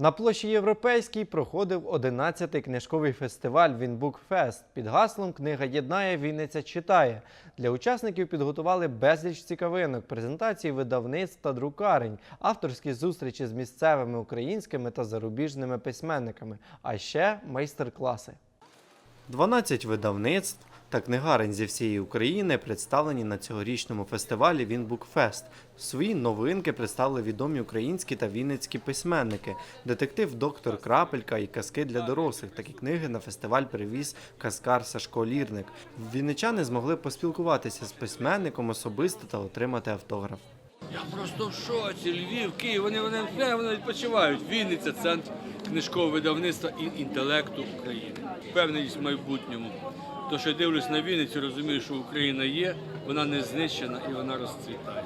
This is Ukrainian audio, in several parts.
На площі Європейській проходив 11-й книжковий фестиваль Вінбукфест під гаслом Книга єднає, Вінниця читає. Для учасників підготували безліч цікавинок, презентації видавництв та друкарень, авторські зустрічі з місцевими українськими та зарубіжними письменниками, а ще майстер-класи. 12 видавництв та книгарень зі всієї України представлені на цьогорічному фестивалі Вінбукфест. Свої новинки представили відомі українські та вінницькі письменники, детектив доктор Крапелька і казки для дорослих. Такі книги на фестиваль привіз казкар Сашко Лірник. Вінничани змогли поспілкуватися з письменником особисто та отримати автограф. Я просто в шоці. Львів, Київ, вони, вони, вони, вони відпочивають. Вінниця центр книжкового видавництва і інтелекту України. Впевненість в майбутньому. То, що я дивлюсь на Вінницю, розумію, що Україна є, вона не знищена і вона розцвітає.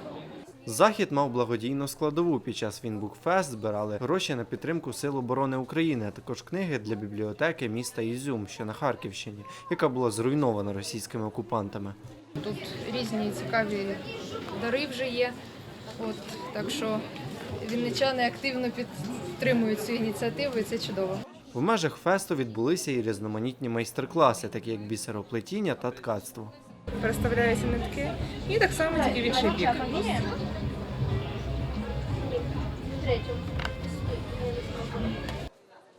Захід мав благодійну складову. Під час Вінбукфест збирали гроші на підтримку Сил оборони України, а також книги для бібліотеки міста Ізюм, що на Харківщині, яка була зруйнована російськими окупантами. Тут різні цікаві дари вже є. От, так що вінничани активно підтримують цю ініціативу, і це чудово. В межах фесту відбулися і різноманітні майстер-класи, такі як бісероплетіння та ткацтво. переставляються нитки, і так само тільки в інший бік.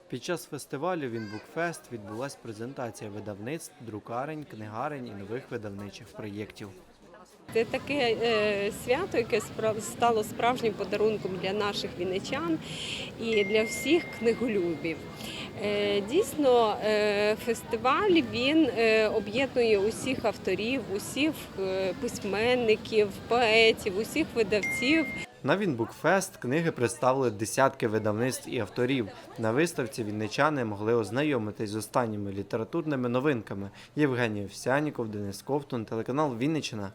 Під час фестивалю Вінбукфест відбулася презентація видавництв, друкарень, книгарень і нових видавничих проєктів. Це таке е, свято, яке спра- стало справжнім подарунком для наших вінничан і для всіх книголюбів. Е, Дійсно, е, фестиваль він об'єднує усіх авторів, усіх письменників, поетів, усіх видавців. На Вінбукфест книги представили десятки видавництв і авторів. На виставці вінничани могли ознайомитись з останніми літературними новинками. Євгеній Овсяніков, Денис Ковтун, телеканал Вінниччина.